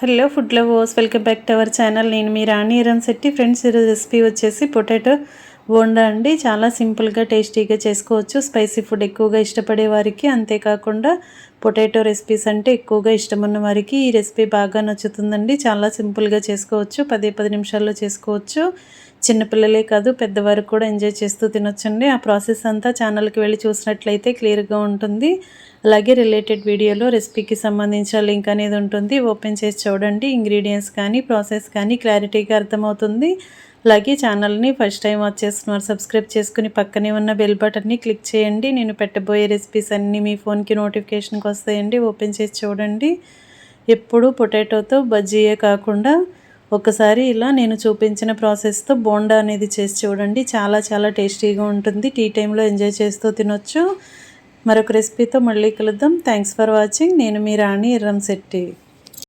Hello food lovers welcome back to our channel. నేను మీ Rani Iram Shetty. Friends ఈరోజు రెసిపీ వచ్చేసి పొటాటో బోండా అండి. చాలా సింపుల్గా టేస్టీగా చేసుకోవచ్చు. స్పైసీ ఫుడ్ ఎక్కువగా ఇష్టపడే వారికి అంతేకాకుండా పొటాటో రెసిపీస్ అంటే ఎక్కువగా ఇష్టం ఉన్న వారికి ఈ రెసిపీ బాగా నచ్చుతుందండి. చాలా సింపుల్గా చేసుకోవచ్చు. పదే పది నిమిషాల్లో చేసుకోవచ్చు. చిన్నపిల్లలే కాదు పెద్దవారు కూడా ఎంజాయ్ చేస్తూ తినొచ్చండి. ఆ ప్రాసెస్ అంతా ఛానల్కి వెళ్ళి చూసినట్లయితే క్లియర్గా ఉంటుంది. అలాగే రిలేటెడ్ వీడియోలో రెసిపీకి సంబంధించిన లింక్ అనేది ఉంటుంది. ఓపెన్ చేసి చూడండి. ఇంగ్రీడియంట్స్ కానీ ప్రాసెస్ కానీ క్లారిటీగా అర్థమవుతుంది. అలాగే ఛానల్ని ఫస్ట్ టైం వచ్చేస్తున్నారు సబ్స్క్రైబ్ చేసుకుని పక్కనే ఉన్న బెల్ బటన్ని క్లిక్ చేయండి. నేను పెట్టబోయే రెసిపీస్ అన్నీ మీ ఫోన్కి నోటిఫికేషన్కి వస్తాయండి. ఓపెన్ చేసి చూడండి. ఎప్పుడు పొటాటోతో బజ్జీయే కాకుండా ఒకసారి ఇలా నేను చూపించిన ప్రాసెస్తో బోండా అనేది చేసి చూడండి. చాలా చాలా టేస్టీగా ఉంటుంది. టీ టైంలో ఎంజాయ్ చేస్తూ తినొచ్చు. మరొక రెసిపీతో మళ్ళీ కలుద్దాం. Thanks for watching. నేను మీ రాణి ఎర్రం శెట్టి.